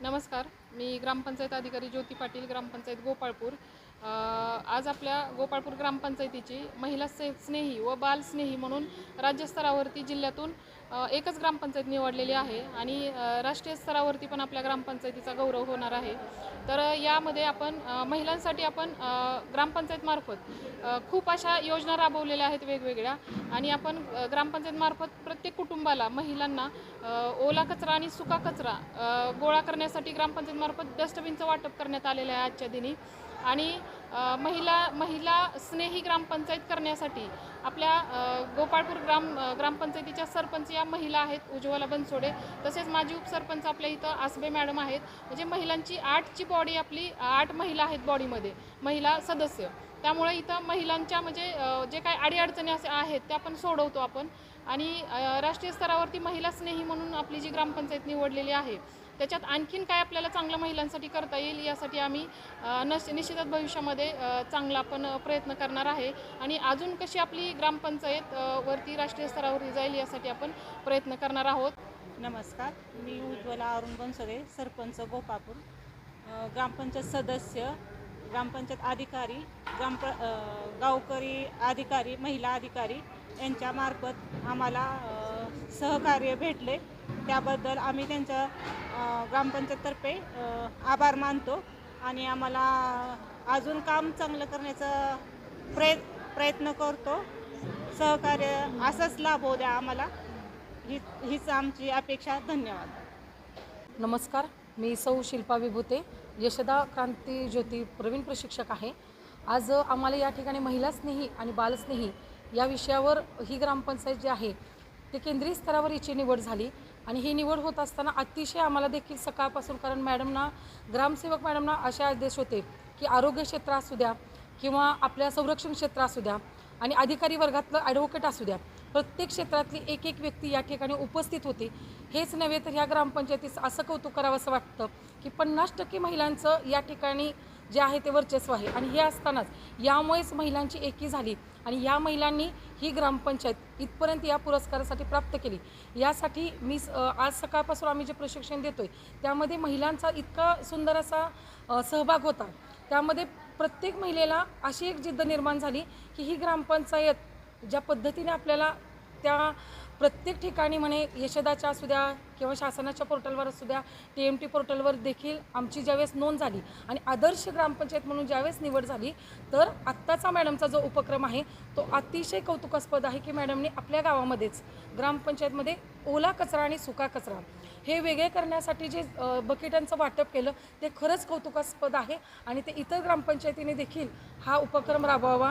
नमस्कार. मी ग्रामपंचायत अधिकारी ज्योती पाटील ग्रामपंचायत गोपाळपूर. आज आपल्या गोपाळपूर ग्रामपंचायतीची महिला से स्नेही व बाल स्नेही म्हणून राज्यस्तरावरती जिल्ह्यातून एकच ग्रामपंचायत निवडलेली आहे आणि राष्ट्रीय स्तरावरती पण आपल्या ग्रामपंचायतीचा गौरव होणार आहे. तर यामध्ये आपण महिलांसाठी आपण ग्रामपंचायतमार्फत खूप अशा योजना राबवलेल्या आहेत वेगवेगळ्या आणि आपण ग्रामपंचायतमार्फत प्रत्येक कुटुंबाला महिलांना ओला कचरा आणि सुका कचरा गोळा करण्यासाठी ग्रामपंचायतमार्फत डस्टबिनचं वाटप करण्यात आलेलं आहे आजच्या दिनी. आणि महिला महिला स्नेही ग्रामपंचायत करण्यासाठी आपल्या गोपाळपूर ग्राम ग्रामपंचायतीच्या सरपंच या महिला आहेत उज्ज्वला बनसोडे. तसेच माजी उपसरपंच आपल्या इथं आसबे मॅडम आहेत. म्हणजे महिलांची आठची बॉडी आपली आठ महिला आहेत बॉडीमध्ये महिला सदस्य. त्यामुळे इथं महिलांच्या म्हणजे जे काही अडीअडचणी असे आहेत त्या पण सोडवतो आपण. आणि राष्ट्रीय स्तरावरती महिला स्नेही म्हणून आपली जी ग्रामपंचायत निवडलेली आहे त्याच्यात आणखीन काय आपल्याला चांगलं महिलांसाठी करता येईल यासाठी आम्ही नश निश्चितच भविष्यामध्ये चांगला आपण प्रयत्न करणार आहे. आणि अजून कशी आपली ग्रामपंचायत वरती राष्ट्रीय स्तरावरती जाईल यासाठी आपण प्रयत्न करणार आहोत. नमस्कार. मी उज्ज्वला अरुण बनसोडे सरपंच गोपापूर. ग्रामपंचायत सदस्य ग्रामपंचायत अधिकारी ग्रामप गावकरी अधिकारी महिला अधिकारी यांच्यामार्फत आम्हाला सहकार्य भेटले. त्याबद्दल आम्ही त्यांच्या ग्रामपंचायततर्फे आभार मानतो आणि आम्हाला अजून काम चांगलं करण्याचा प्रयत् प्रयत्न करतो. सहकार्य असंच लाभ होऊ द्या आम्हाला. ही हीच आमची अपेक्षा. धन्यवाद. नमस्कार. मी सौ शिल्पा विभूते. यशदा क्रांती ज्योती प्रवीण प्रशिक्षक आहे. आज आम्हाला या ठिकाणी महिला स्नेही आणि बालस्नेही या विषयावर ही ग्रामपंचायत जी आहे ते केंद्रीय स्तरावर हिची निवड झाली. आणि ही निवड होत असताना अतिशय आम्हाला देखील सकाळपासून कारण मॅडमना ग्रामसेवक मॅडमना असे आदेश होते की आरोग्य क्षेत्र असू द्या किंवा आपल्या संरक्षण क्षेत्र असू द्या आणि अधिकारी वर्गातलं ॲडव्होकेट असू द्या प्रत्येक क्षेत्रातली एक एक व्यक्ती या ठिकाणी उपस्थित होती. हेच नव्हे तर ह्या ग्रामपंचायतीचं असं कौतुक करावं असं वाटतं की पन्नास टक्के महिलांचं या ठिकाणी जे आहे ते वर्चस्व आहे. आणि हे असतानाच यामुळेच महिलांची एकी झाली आणि या महिलांनी ही ग्रामपंचायत इथपर्यंत या पुरस्कारासाठी प्राप्त केली. यासाठी मी स- आज सकाळपासून आम्ही जे प्रशिक्षण देतो आहे त्यामध्ये महिलांचा इतका सुंदर असा सहभाग होता. त्यामध्ये प्रत्येक महिलेला अशी एक जिद्द निर्माण झाली की ही ग्रामपंचायत ज्या पद्धतीने आपल्याला त्या प्रत्येक ठिकाणी म्हणे यशदाच्या असू द्या किंवा शासनाच्या पोर्टलवर असू द्या टी एम टी पोर्टलवर देखील आमची ज्यावेळेस नोंद झाली आणि आदर्श ग्रामपंचायत म्हणून ज्यावेळेस निवड झाली तर आत्ताचा मॅडमचा जो उपक्रम आहे तो अतिशय कौतुकास्पद आहे की मॅडमने आपल्या गावामध्येच ग्रामपंचायतमध्ये ओला कचरा आणि सुका कचरा हे वेगळे करण्यासाठी जे बकेटांचं वाटप केलं ते खरंच कौतुकास्पद आहे आणि ते इतर ग्रामपंचायतीने देखील हा उपक्रम राबवावा.